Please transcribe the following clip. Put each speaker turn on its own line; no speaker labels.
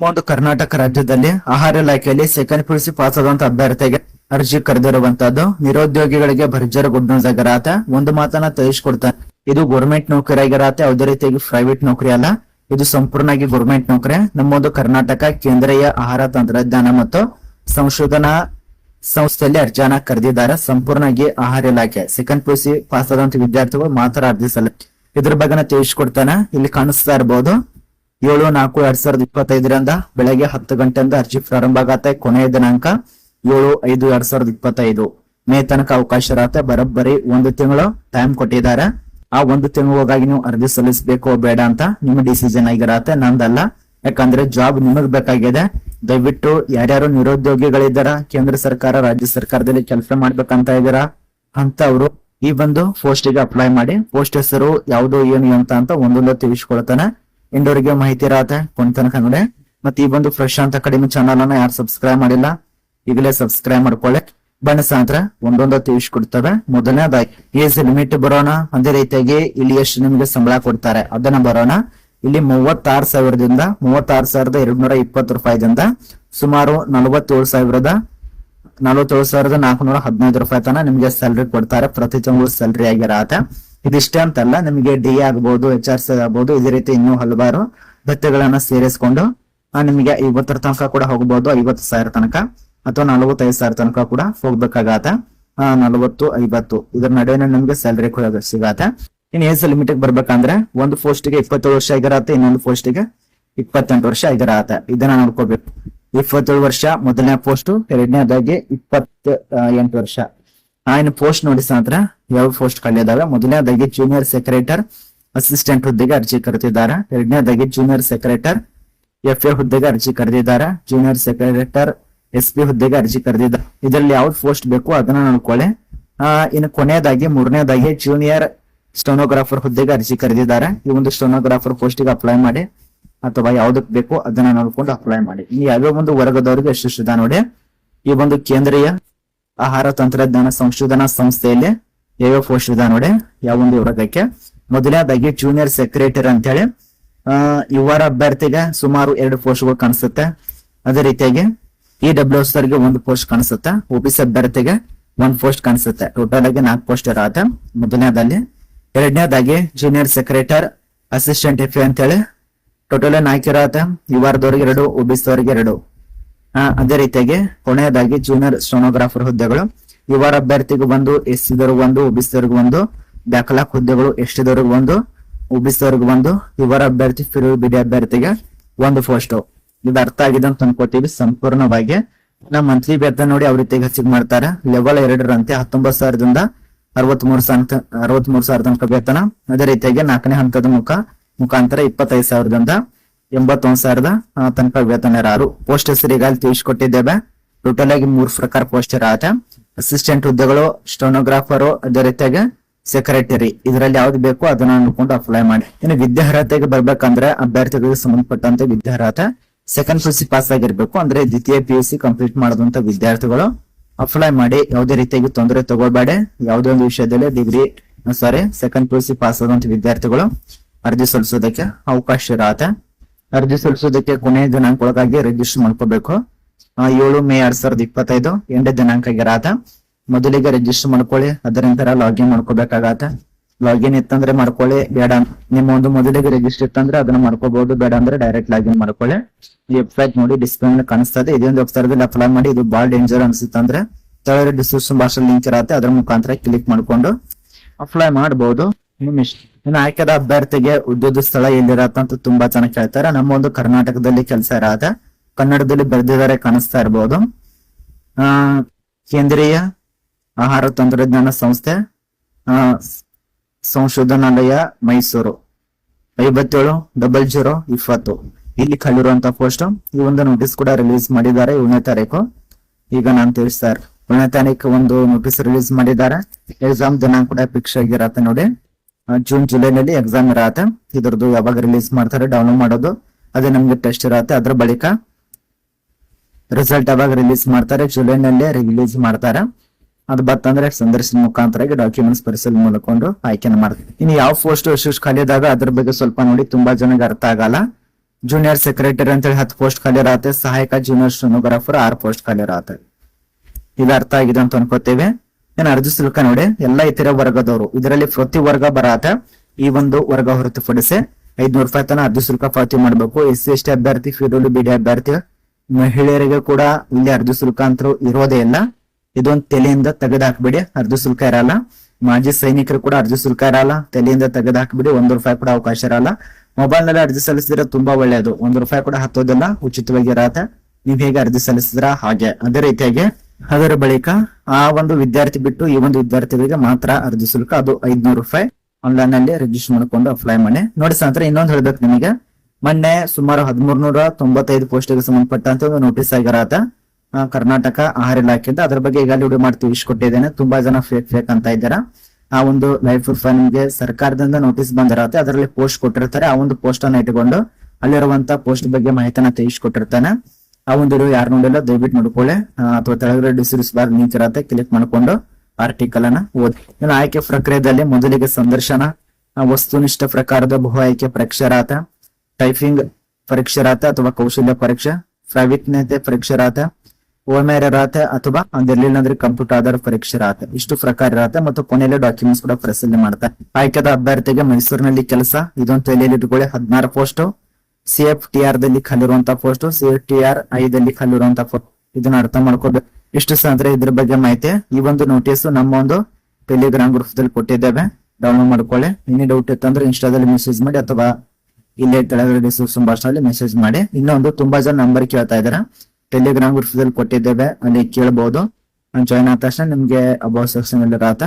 ಒಂದು ಕರ್ನಾಟಕ ರಾಜ್ಯದಲ್ಲಿ ಆಹಾರ ಇಲಾಖೆಯಲ್ಲಿ ಸೆಕೆಂಡ್ ಪಿಯುಸಿ ಪಾಸ್ ಆದಂತ ಅಭ್ಯರ್ಥಿಗೆ ಅರ್ಜಿ ಕರೆದಿರುವಂತದ್ದು ನಿರುದ್ಯೋಗಿಗಳಿಗೆ ಭರ್ಜರ ಗುಡ್ ನ್ಯೂಸ್ ಒಂದು ಮಾತನ್ನ ತಿಳಿಸ್ಕೊಡ್ತಾನೆ. ಇದು ಗೌರ್ಮೆಂಟ್ ನೌಕರಿ ಆಗಿರತ್ತೆ ಯಾವುದೇ ರೀತಿಯಾಗಿ ಪ್ರೈವೇಟ್ ನೌಕರಿ ಅಲ್ಲ. ಇದು ಸಂಪೂರ್ಣವಾಗಿ ಗೌರ್ಮೆಂಟ್ ನೌಕರಿ. ನಮ್ಮೊಂದು ಕರ್ನಾಟಕ ಕೇಂದ್ರೀಯ ಆಹಾರ ತಂತ್ರಜ್ಞಾನ ಮತ್ತು ಸಂಶೋಧನಾ ಸಂಸ್ಥೆಯಲ್ಲಿ ಅರ್ಜಿಯನ್ನ ಕರೆದಿದ್ದಾರೆ. ಸಂಪೂರ್ಣವಾಗಿ ಆಹಾರ ಇಲಾಖೆ ಸೆಕೆಂಡ್ ಪಿಯುಸಿ ಪಾಸ್ ಆದಂತ ವಿದ್ಯಾರ್ಥಿಗಳು ಮಾತ್ರ ಅರ್ಜಿ ಸಲ್ಲ ಇದ್ರ ಬಗ್ಗೆ ತಿಳಿಸ್ಕೊಡ್ತಾನೆ. ಇಲ್ಲಿ ಕಾಣಿಸ್ತಾ ಇರಬಹುದು ಏಳು ನಾಲ್ಕು ಎರಡ್ ಸಾವಿರದ ಇಪ್ಪತ್ತೈದರಿಂದ ಬೆಳಗ್ಗೆ ಹತ್ತು ಗಂಟೆಯಿಂದ ಅರ್ಜಿ ಪ್ರಾರಂಭ ಆಗತ್ತೆ ಕೊನೆಯ ದಿನಾಂಕ ಏಳು ಐದು ಎರಡ್ ಸಾವಿರದ ಇಪ್ಪತ್ತೈದು. ಮೇ ತನಕ ಅವಕಾಶ ಇರತ್ತೆ. ಬರೋಬ್ಬರಿ ಒಂದು ತಿಂಗಳು ಟೈಮ್ ಕೊಟ್ಟಿದ್ದಾರೆ. ಆ ಒಂದು ತಿಂಗಳೊಳಗಾಗಿ ನೀವು ಅರ್ಜಿ ಸಲ್ಲಿಸಬೇಕು ಬೇಡ ಅಂತ ನಿಮ್ಮ ಡಿಸಿಷನ್ ಆಗಿರತ್ತೆ. ನಂದಲ್ಲ. ಯಾಕಂದ್ರೆ ಜಾಬ್ ನಿಮಗ್ ಬೇಕಾಗಿದೆ. ದಯವಿಟ್ಟು ಯಾರ್ಯಾರು ನಿರುದ್ಯೋಗಿಗಳಿದ್ದಾರ, ಕೇಂದ್ರ ಸರ್ಕಾರ, ರಾಜ್ಯ ಸರ್ಕಾರದಲ್ಲಿ ಕೆಲಸ ಮಾಡ್ಬೇಕಂತ ಇದ್ದೀರಾ ಅಂತ ಅವರು ಈ ಒಂದು ಪೋಸ್ಟ್ಗೆ ಅಪ್ಲೈ ಮಾಡಿ. ಪೋಸ್ಟ್ ಹೆಸರು ಯಾವ್ದು ಏನು ಅಂತ ಅಂತ ಒಂದೊಂದು ತಿಳಿಸ್ಕೊಳ್ತಾನೆ. ಇಂಡೋರಿಗೆ ಮಾಹಿತಿ ಇರತ್ತೆ ಕೊಂತನಕ ನೋಡಿ. ಮತ್ತೆ ಈ ಬಂದು ಪ್ರಶಾಂತ್ ಅಕಾಡೆಮಿ ಚಾನಲ್ ಅನ್ನ ಯಾರು ಸಬ್ಸ್ಕ್ರೈಬ್ ಮಾಡಿಲ್ಲ, ಈಗಲೇ ಸಬ್ಸ್ಕ್ರೈಬ್ ಮಾಡ್ಕೊಳ್ಳಿ. ಬಣ್ಣ ಸಾಂತ್ರ ಒಂದೊಂದು ತಿಳಿಸ್ಕೊಡ್ತವೆ ಮೊದಲನೇದಾಗಿ ಏಜ್ ಲಿಮಿಟ್ ಬರೋಣ. ಅದೇ ರೀತಿಯಾಗಿ ಇಲ್ಲಿ ಎಷ್ಟು ನಿಮಗೆ ಸಂಬಳ ಕೊಡ್ತಾರೆ ಅದನ್ನ ಬರೋಣ. ಇಲ್ಲಿ ಮೂವತ್ತಾರು ಸಾವಿರದಿಂದ, ಮೂವತ್ತಾರು ಸಾವಿರದ ಎರಡ್ನೂರ ಇಪ್ಪತ್ತು ರೂಪಾಯಿದಿಂದ ಸುಮಾರು ನಲವತ್ತೇಳು ಸಾವಿರದ ನಲವತ್ತೇಳು ಸಾವಿರದ ನಾಲ್ಕುನೂರ ಹದಿನೈದು ರೂಪಾಯಿ ತನಕ ನಿಮಗೆ ಸ್ಯಾಲ್ರಿ ಕೊಡ್ತಾರೆ. ಪ್ರತಿ ತಿಂಗಳು ಸ್ಯಾಲ್ರಿ ಆಗಿರತ್ತೆ. ಇದಿಷ್ಟೇ ಅಂತಲ್ಲ, ನಿಮಗೆ ಡಿ ಆಗ್ಬಹುದು ಎಚ್ ಆರ್ ಸಿ ಆಗ್ಬಹುದು ಇದೇ ರೀತಿ ಇನ್ನೂ ಹಲವಾರು ಭತ್ಯಗಳನ್ನ ಸೇರಿಸಿಕೊಂಡು ನಿಮಗೆ ಐವತ್ತರ ತನಕ ಕೂಡ ಹೋಗಬಹುದು ಐವತ್ತು ಸಾವಿರ ತನಕ ಅಥವಾ ನಲವತ್ತೈದು ಸಾವಿರ ತನಕ ಕೂಡ ಹೋಗ್ಬೇಕಾಗತ್ತ. ನಲವತ್ತು, ಐವತ್ತು ಇದ್ರ ನಡುವೆ ನಿಮ್ಗೆ ಸ್ಯಾಲರಿ ಕೂಡ ಸಿಗತ್ತೆ. ಇನ್ ಏಜ್ ಲಿಮಿಟ್ ಬರ್ಬೇಕಂದ್ರೆ ಒಂದು ಪೋಸ್ಟ್ಗೆ ಇಪ್ಪತ್ತೇಳು ವರ್ಷ ಆಗಿರತ್ತೆ ಇನ್ನೊಂದು ಪೋಸ್ಟ್ಗೆ ಇಪ್ಪತ್ತೆಂಟು ವರ್ಷ ಆಗಿರತ್ತೆ ಇದನ್ನ ನೋಡ್ಕೋಬೇಕು. ಇಪ್ಪತ್ತೇಳು ವರ್ಷ ಮೊದಲನೇ ಪೋಸ್ಟ್ ಎರಡನೇದಾಗಿ ಇಪ್ಪತ್ತ ಎಂಟು ವರ್ಷ. ಆ ಪೋಸ್ಟ್ ನೋಡಿಸ್ ಸಾಂದ್ರ ಯಾವ ಪೋಸ್ಟ್ ಇದಾವೆ ಮೊದಲನೇದಾಗಿ ಜೂನಿಯರ್ ಸೆಕ್ರೆಟರ್ ಅಸಿಸ್ಟೆಂಟ್ ಹುದ್ದೆಗೆ ಅರ್ಜಿ ಕರೆದಿದ್ದಾರೆ. ಎರಡನೇದಾಗಿ ಜೂನಿಯರ್ ಸೆಕ್ರೆಟರ್ ಎಫ್ ಎ ಹುದ್ದೆಗೆ ಅರ್ಜಿ ಕರೆದಿದ್ದಾರೆ. ಜೂನಿಯರ್ ಸೆಕ್ರೆಟರ್ ಎಸ್ ಪಿ ಹುದ್ದೆಗೆ ಅರ್ಜಿ ಕರೆದಿದ್ದಾರೆ. ಇದರಲ್ಲಿ ಯಾವ್ದು ಪೋಸ್ಟ್ ಬೇಕು ಅದನ್ನ ನೋಡ್ಕೊಳ್ಳಿ ಆ, ಇನ್ನು ಕೊನೆಯದಾಗಿ, ಮೂರನೇದಾಗಿ ಜೂನಿಯರ್ ಸ್ಟೋನೋಗ್ರಾಫರ್ ಹುದ್ದೆಗೆ ಅರ್ಜಿ ಕರೆದಿದ್ದಾರೆ. ಈ ಒಂದು ಸ್ಟೋನೋಗ್ರಾಫರ್ ಪೋಸ್ಟಿಗೆ ಅಪ್ಲೈ ಮಾಡಿ, ಅಥವಾ ಯಾವ್ದಕ್ ಬೇಕು ಅದನ್ನ ನೋಡ್ಕೊಂಡು ಅಪ್ಲೈ ಮಾಡಿ. ಈ ಯಾವ್ಯಾವ ಒಂದು ವರ್ಗದವರಿಗೆ ಎಷ್ಟೆಷ್ಟು ಇದೆ ನೋಡಿ. ಈ ಒಂದು ಕೇಂದ್ರೀಯ ಆಹಾರ ತಂತ್ರಜ್ಞಾನ ಸಂಶೋಧನಾ ಸಂಸ್ಥೆಯಲ್ಲಿ ಯಾವ್ಯಾವ ಪೋಸ್ಟ್ ಇದೆ ನೋಡಿ. ಯಾವ ಒಂದು ವರ್ಗಕ್ಕೆ ಮೊದಲನೇದಾಗಿ ಜೂನಿಯರ್ ಸೆಕ್ರೆಟರಿ ಅಂತ ಹೇಳಿ ಇವರ ಅಭ್ಯರ್ಥಿಗೆ ಸುಮಾರು ಎರಡು ಪೋಸ್ಟ್ಗಳು ಕಾಣಿಸುತ್ತೆ. ಅದೇ ರೀತಿಯಾಗಿ ಇ ಡಬ್ಲ್ಯೂ ಎಸ್ ಅವರಿಗೆ ಒಂದು ಪೋಸ್ಟ್ ಕಾಣಿಸುತ್ತೆ. ಒಬಿಸಿ ಅಭ್ಯರ್ಥಿಗೆ ಒಂದು ಪೋಸ್ಟ್ ಕಾಣಿಸುತ್ತೆ. ಟೋಟಲ್ ಆಗಿ ನಾಲ್ಕು ಪೋಸ್ಟ್ ಇರತ್ತೆ ಮೊದಲನೇದಲ್ಲಿ ಎರಡನೇದಾಗಿ ಜೂನಿಯರ್ ಸೆಕ್ರೆಟರ್ ಅಸಿಸ್ಟೆಂಟ್ ಎಫ್ ಅಂತ ಹೇಳಿ ಟೋಟಲ್ ನಾಲ್ಕು ಇರತ್ತೆ ಇವರದವ್ರಿಗೆ ಎರಡು ಒಬಿಸಿದವ್ರಿಗೆ ಎರಡು. ಆ, ಅದೇ ರೀತಿಯಾಗಿ ಕೊನೆಯದಾಗಿ ಜೂನಿಯರ್ ಸ್ಟೋನೋಗ್ರಾಫರ್ ಹುದ್ದೆಗಳು. ಇವರ ಅಭ್ಯರ್ಥಿಗೂ ಒಂದು ಎಸ್ ಸಿದವ್ರಿಗೆ ಒಂದು ಒಬಿಸಿದವ್ರಿಗೆ ಒಂದು ದಾಖಲಾ ಹುದ್ದೆಗಳು ಎಷ್ಟಿದವ್ರಿಗೆ ಒಂದು ಒಬಿಸಿದವ್ರಿಗೆ ಒಂದು ಇವರ ಅಭ್ಯರ್ಥಿ ಫಿರ್ ಬಿಡಿ ಅಭ್ಯರ್ಥಿಗೆ ಒಂದು ಪೋಸ್ಟ್. ಇದು ಅರ್ಥ ಆಗಿದೆ ಅಂತ ಅನ್ಕೋತೀವಿ ಸಂಪೂರ್ಣವಾಗಿ. ನಮ್ಮ ಮಂತ್ಲಿ ವೇತನ ನೋಡಿ ಅವ್ರ ರೀತಿಯಾಗಿ ಹಚ್ಚಿಗೆ ಮಾಡ್ತಾರೆ. ಲೆವೆಲ್ ಎರಡರಂತೆ, ಹತ್ತೊಂಬತ್ತು ಸಾವಿರದಿಂದ ಅರವತ್ ಮೂರು ಸಾವಿರ ಅರವತ್ ಮೂರು ಸಾವಿರ ತನಕ ವೇತನ. ಅದೇ ರೀತಿಯಾಗಿ ನಾಲ್ಕನೇ ಹಂತದ ಮುಖ, ಮುಖಾಂತರ ಇಪ್ಪತ್ತೈದು ಸಾವಿರದಿಂದ ಎಂಬತ್ತೊಂದ್ ಸಾವಿರದ ತನಕ ವೇತನ ಯಾರು. ಪೋಸ್ಟ್ ಹೆಸರು ಈಗಾಗಲೇ ಅಲ್ಲಿ ತಿಳಿಸ್ಕೊಟ್ಟಿದ್ದೇವೆ. ಟೋಟಲ್ ಆಗಿ ಮೂರು ಪ್ರಕಾರ ಪೋಸ್ಟ್ ಇರತ್ತೆ. ಅಸಿಸ್ಟೆಂಟ್ ಹುದ್ದೆಗಳು, ಸ್ಟೋನೋಗ್ರಾಫರು, ಅದೇ ರೀತಿಯಾಗಿ ಸೆಕ್ರೆಟರಿ ಇದರಲ್ಲಿ ಯಾವ್ದು ಬೇಕು ಅದನ್ನ ಅನ್ಕೊಂಡು ಅಪ್ಲೈ ಮಾಡಿ. ಇನ್ನು ವಿದ್ಯಾರ್ಹತೆಗೆ ಬರ್ಬೇಕಂದ್ರೆ ಅಭ್ಯರ್ಥಿಗಳಿಗೆ ಸಂಬಂಧಪಟ್ಟಂತ ವಿದ್ಯಾರ್ಹತೆ. ಸೆಕೆಂಡ್ ಪಿ ಸಿ ಪಾಸ್ ಆಗಿರ್ಬೇಕು, ಅಂದ್ರೆ ದ್ವಿತೀಯ ಪಿ ಯು ಸಿ ಕಂಪ್ಲೀಟ್ ಮಾಡಿದಂತ ವಿದ್ಯಾರ್ಥಿಗಳು ಅಪ್ಲೈ ಮಾಡಿ ಯಾವುದೇ ರೀತಿಯಾಗಿ ತೊಂದರೆ ತಗೋಬೇಡ ಯಾವುದೇ ಒಂದು ವಿಷಯದಲ್ಲಿ degree sorry second P U C pass ಆದಂತ ವಿದ್ಯಾರ್ಥಿಗಳು ಅರ್ಜಿ ಸಲ್ಲಿಸೋದಕ್ಕೆ ಅವಕಾಶ ಇರತ್ತೆ. ಅರ್ಜಿ ಸಲ್ಲಿಸೋದಕ್ಕೆ ಕೊನೆಯ ದಿನಾಂಕ ಒಳಗಾಗಿ ರಿಜಿಸ್ಟರ್ ಮಾಡ್ಕೋಬೇಕು. ಏಳು ಮೇ ಎರಡ್ ಸಾವಿರದ ಇಪ್ಪತ್ತೈದು ಎಂಟನೇ ದಿನಾಂಕ ಗಿರಾತ ಮೊದಲಿಗೆ ರಿಜಿಸ್ಟರ್ ಮಾಡ್ಕೊಳ್ಳಿ ಅದರ ನಂತರ ಲಾಗಿನ್ ಮಾಡ್ಕೋಬೇಕಾಗತ್ತೆ. ಲಾಗಿನ್ ಇತ್ತಂದ್ರೆ ಮಾಡ್ಕೊಳ್ಳಿ, ಬೇಡ. ನಿಮ್ಮ ಒಂದು ಮೊದಲಿಗೆ ರಿಜಿಸ್ಟರ್ ಇತ್ತಂದ್ರೆ ಅದನ್ನ ಮಾಡ್ಕೋಬಹುದು ಬೇಡ ಅಂದ್ರೆ ಡೈರೆಕ್ಟ್ ಲಾಗಿನ್ ಮಾಡ್ಕೊಳ್ಳಿ. ಈ ವೆಬ್ಸೈಟ್ ನೋಡಿ ಡಿಸ್ಪ್ಲೇ ಮೇಲೆ ಕಾಣಿಸ್ತದೆ. ಇದೊಂದು ವೆಬ್ಸೈಟ್ ಅಪ್ಲೈ ಮಾಡಿ, ಇದು ಬಾಳ ಡೇಂಜರ್ ಅನ್ಸುತ್ತಂದ್ರೆ. ತೆಳಗಡೆ ಡಿಸ್ಕ್ರಿಪ್ಷನ್ ಭಾಷೆ ಲಿಂಕ್ ಇರತ್ತೆ, ಅದರ ಮುಖಾಂತರ ಕ್ಲಿಕ್ ಮಾಡ್ಕೊಂಡು ಅಪ್ಲೈ ಮಾಡಬಹುದು ನಿಮ್ಮ ಇಷ್ಟ ಇನ್ನು ಆಯ್ಕೆದ ಅಭ್ಯರ್ಥಿಗೆ ಉದ್ಯೋಗ ಸ್ಥಳ ಎಲ್ಲಿರತ್ತ ಅಂತ ತುಂಬಾ ಚೆನ್ನಾಗಿ ಕೇಳ್ತಾರೆ. ನಮ್ಮ ಒಂದು ಕರ್ನಾಟಕದಲ್ಲಿ ಕೆಲಸ ಇರತ್ತೆ. ಕನ್ನಡದಲ್ಲಿ ಬರೆದಿದ್ದಾರೆ ಕಾಣಿಸ್ತಾ ಇರಬಹುದು ಕೇಂದ್ರೀಯ ಆಹಾರ ತಂತ್ರಜ್ಞಾನ ಸಂಸ್ಥೆ ಸಂಶೋಧನಾಲಯ ಮೈಸೂರು. ಐವತ್ತೇಳು ಡಬಲ್ ಜೀರೋ ಇಪ್ಪತ್ತು. ಇಲ್ಲಿ ಖಾಲಿರುವಂತ ಪೋಸ್ಟ್. ಈ ಒಂದು ನೋಟಿಸ್ ಕೂಡ ರಿಲೀಸ್ ಮಾಡಿದ್ದಾರೆ ಏಳನೇ ತಾರೀಕು. ಈಗ ನಾನು ತಿಳಿಸ್ತಾ ಏಳನೇ ತಾರೀಕು ಒಂದು ನೋಟಿಸ್ ರಿಲೀಸ್ ಮಾಡಿದ್ದಾರೆ. ಎಕ್ಸಾಮ್ ದಿನಾಂಕ ಕೂಡ ಫಿಕ್ಸ್ ಆಗಿರತ್ತೆ ನೋಡಿ. ಜೂನ್ ಜುಲೈನಲ್ಲಿ ಎಕ್ಸಾಮ್ ಇರತ್ತೆ. ಇದ್ರದ್ದು ಯಾವಾಗ ರಿಲೀಸ್ ಮಾಡ್ತಾರೆ ಡೌನ್ಲೋಡ್ ಮಾಡೋದು. ಅದೇ ನಮ್ಗೆ ಟೆಸ್ಟ್ ಇರತ್ತೆ. ಅದ್ರ ಬಳಿಕ ರಿಸಲ್ಟ್ ಅವಾಗ ರಿಲೀಸ್ ಮಾಡ್ತಾರೆ, ಜುಲೈನಲ್ಲೇ ರಿಲೀಸ್ ಮಾಡ್ತಾರೆ. ಅದು ಬತ್ತಂದ್ರೆ ಸಂದರ್ಶನ ಮುಖಾಂತರ ಡಾಕ್ಯುಮೆಂಟ್ಸ್ ಪರಿಶೀಲನೆ ಮಾಡ್ಕೊಂಡು ಆಯ್ಕೆನ ಮಾಡ್ತಾರೆ ಇನ್ನು ಯಾವ ಪೋಸ್ಟ್ ಎಷ್ಟು ಖಾಲಿ ಆದಾಗ ಅದ್ರ ಬಗ್ಗೆ ಸ್ವಲ್ಪ ನೋಡಿ, ತುಂಬಾ ಜನಕ್ಕೆ ಅರ್ಥ ಆಗಲ್ಲ. ಜೂನಿಯರ್ ಸೆಕ್ರೆಟರಿ ಅಂತ ಹೇಳಿ ಹತ್ತು ಪೋಸ್ಟ್ ಖಾಲಿ ಇರತ್ತೆ ಸಹಾಯಕ ಜೂನಿಯರ್ ಸ್ಟೆನೋಗ್ರಾಫರ್ ಆರು ಪೋಸ್ಟ್ ಖಾಲಿ ಇರತ್ತೆ ಇದು ಅರ್ಥ ಆಗಿದೆ ಅಂತ ಅನ್ಕೋತೇವೆ. ಏನ್ ಅರ್ಜಿ ಶುಲ್ಕ ನೋಡಿ, ಎಲ್ಲಾ ಇತರ ವರ್ಗದವರು, ಇದರಲ್ಲಿ ಪ್ರತಿ ವರ್ಗ ಬರತ್ತೆ. ಈ ಒಂದು ವರ್ಗ ಹೊರತುಪಡಿಸಿ ಐದ್ನೂರು ರೂಪಾಯಿ ತನ ಅರ್ಜಿ ಶುಲ್ಕ ಪಾವತಿ ಮಾಡಬೇಕು. ಎಸ್ ಸಿ ಎಸ್ ಟಿ ಅಭ್ಯರ್ಥಿ ಫಿಡಬ್ಲ್ಯೂ ಬಿಡಿ ಅಭ್ಯರ್ಥಿ ಮಹಿಳೆಯರಿಗೆ ಕೂಡ ಇಲ್ಲಿ ಅರ್ಜಿ ಶುಲ್ಕ ಅಂತ ಇರೋದೇ ಇಲ್ಲ. ಇದೊಂದು ತಲೆಯಿಂದ ತೆಗೆದಾಕ್ಬಿಡಿ ಅರ್ಜಿ ಶುಲ್ಕ ಇರಲ್ಲ. ಮಾಜಿ ಸೈನಿಕರು ಕೂಡ ಅರ್ಜಿ ಶುಲ್ಕ ಇರಲ್ಲ, ತಲೆಯಿಂದ ತೆಗೆದಾಕ್ಬಿಡಿ, ಒಂದು ರೂಪಾಯಿ ಕೂಡ ಅವಕಾಶ ಇರಲ್ಲ. ಮೊಬೈಲ್ನಲ್ಲಿ ಅರ್ಜಿ ಸಲ್ಲಿಸಿದ್ರೆ ತುಂಬಾ ಒಳ್ಳೆಯದು ಒಂದು ರೂಪಾಯಿ ಕೂಡ ಹತ್ತೋದಿಲ್ಲ, ಉಚಿತವಾಗಿ ಇರತ್ತೆ. ನೀವ್ ಹೇಗೆ ಅರ್ಜಿ ಸಲ್ಲಿಸಿದ್ರ ಹಾಗೆ. ಅದೇ ರೀತಿಯಾಗಿ, ಅದರ ಬಳಿಕ ಆ ಒಂದು ವಿದ್ಯಾರ್ಥಿ ಬಿಟ್ಟು ಈ ಒಂದು ವಿದ್ಯಾರ್ಥಿಗಳಿಗೆ ಮಾತ್ರ ಅರ್ಜಿ ಶುಲ್ಕ, ಅದು ಐದ್ನೂರು ರೂಪಾಯಿ. ಆನ್ಲೈನ್ನಲ್ಲಿ ರಿಜಿಸ್ಟರ್ ಮಾಡ್ಕೊಂಡು ಅಪ್ಲೈ ಮಾಡಿ. ನೋಡಿ ಸಂತರ ಇನ್ನೊಂದು ಹೇಳ್ಬೇಕು ನಿಮಗೆ. ಮೊನ್ನೆ ಸುಮಾರು ಹದಿಮೂರ್ನೂರ ತೊಂಬತ್ತೈದು ಪೋಸ್ಟ್ಗೆ ಸಂಬಂಧಪಟ್ಟಂತ ಒಂದು ನೋಟಿಸ್ ಆಗಿರತ್ತ ಕರ್ನಾಟಕ ಆಹಾರ ಇಲಾಖೆಯಿಂದ ಅದ್ರ ಬಗ್ಗೆ ಈಗ ವಿಡಿಯೋ ಮಾಡಿ ತಿಳಿಸ್ಕೊಟ್ಟಿದ್ದೇನೆ. ತುಂಬಾ ಜನ ಫೇಕ್ ಫೇಕ್ ಅಂತ ಇದ್ದಾರೆ. ಆ ಒಂದು ಲೈಫ್ ಫೈನ್ಗೆ ಸರ್ಕಾರದಿಂದ ನೋಟಿಸ್ ಬಂದಿರತ್ತೆ. ಅದರಲ್ಲಿ ಪೋಸ್ಟ್ ಕೊಟ್ಟಿರ್ತಾರೆ. ಆ ಒಂದು ಪೋಸ್ಟ್ ಅನ್ನ ಇಟ್ಕೊಂಡು ಅಲ್ಲಿರುವಂತ ಪೋಸ್ಟ್ ಬಗ್ಗೆ ಮಾಹಿತಿನ ತಿಳಿಸ್ಕೊಟ್ಟಿರ್ತಾನೆ. ಆ ಒಂದು ವಿಡಿಯೋ ಯಾರು ನೋಡಿಲ್ಲ, ದಯವಿಟ್ಟು ನೋಡ್ಕೊಳ್ಳಿ. ಅಥವಾ ತೆಳಗಡೆ ಡಿಸ್ಕ್ರಿಪ್ಸ್ ಬಾರ್ ಲಿಂಕ್ ಇರತ್ತೆ. ಕ್ಲಿಕ್ ಮಾಡ್ಕೊಂಡು ಆರ್ಟಿಕಲ್ ಅನ್ನ ಓದಿ. ಆಯ್ಕೆ ಪ್ರಕ್ರಿಯೆಯಲ್ಲಿ ಮೊದಲಿಗೆ ಸಂದರ್ಶನ ವಸ್ತುನಿಷ್ಠ ಪ್ರಕಾರದ ಬಹು ಆಯ್ಕೆ ಪ್ರಕ್ಷರ ರಾತ ಟೈಪಿಂಗ್ ಪರೀಕ್ಷೆ ರಾತ ಅಥವಾ ಕೌಶಲ್ಯ ಪರೀಕ್ಷೆ ಪ್ರಾವೀಣ್ಯತೆ ಪರೀಕ್ಷೆ ರಾತ ಓಮೇರ ರಾತ ಅಥವಾ ಅದಿರ್ಲಿಲ್ಲ ಅಂದ್ರೆ ಕಂಪ್ಯೂಟರ್ ಆಧಾರ ಪರೀಕ್ಷೆ ರಾತ ಇಷ್ಟು ಪ್ರಕಾರ ಇರತ್ತೆ ಮತ್ತು ಕೊನೆಯಲ್ಲಿ ಡಾಕ್ಯುಮೆಂಟ್ಸ್ ಕೂಡ ಪ್ರಸನ್ನ ಮಾಡ್ತಾರೆ ಆಯ್ಕೆದ ಅಭ್ಯರ್ಥಿಗೆ ಮೈಸೂರಿನಲ್ಲಿ ಕೆಲಸ, ಇದೊಂದು ತಲೆಯಲ್ಲಿ ಇಟ್ಕೊಳ್ಳಿ. ಹದಿನಾರು post. C F T R ದಲ್ಲಿ ಖಾಲಿರುವಂತ post. C F T R ಐದಲ್ಲಿ ಖಾಲಿರುವಂತ ಪೋಸ್ಟ್. ಇದನ್ನ ಅರ್ಥ ಮಾಡ್ಕೋಬೇಕು ಇಷ್ಟು ಸಹ ಅಂದ್ರೆ ಇದ್ರ ಬಗ್ಗೆ ಮಾಹಿತಿ. ಈ ಒಂದು ನೋಟಿಸ್ ನಮ್ಮ ಒಂದು ಟೆಲಿಗ್ರಾಮ್ ಗ್ರೂಪ್ ದಲ್ಲಿ ಕೊಟ್ಟಿದ್ದೇವೆ. ಡೌನ್ಲೋಡ್ ಮಾಡ್ಕೊಳ್ಳಿ. ಇನ್ನೇ ಡೌಟ್ ಇತ್ತಂದ್ರೆ ಇನ್ಸ್ಟಾದಲ್ಲಿ ಮೆಸೇಜ್ ಮಾಡಿ ಅಥವಾ ಇಲ್ಲೇ ಕೆಳಗಡೆ ಡಿಸ್ಕ್ರಿಪ್ಷನ್ ಬಾಕ್ಸ್ನಲ್ಲಿ ಮೆಸೇಜ್ ಮಾಡಿ. ಇನ್ನೊಂದು ತುಂಬಾ ಜನ ನಂಬರ್ ಕೇಳ್ತಾ ಇದಾರೆ. ಟೆಲಿಗ್ರಾಮ್ ಗ್ರೂಪ್ ಕೊಟ್ಟಿದ್ದೇವೆ, ಅಲ್ಲಿ ಕೇಳಬಹುದು ಜಾಯ್ನ್ ಆದ ತಕ್ಷಣ ನಿಮ್ಗೆ ಅಬೌಟ್ ಸೆಕ್ಷನ್ ಅಲ್ಲಿ ರಾತ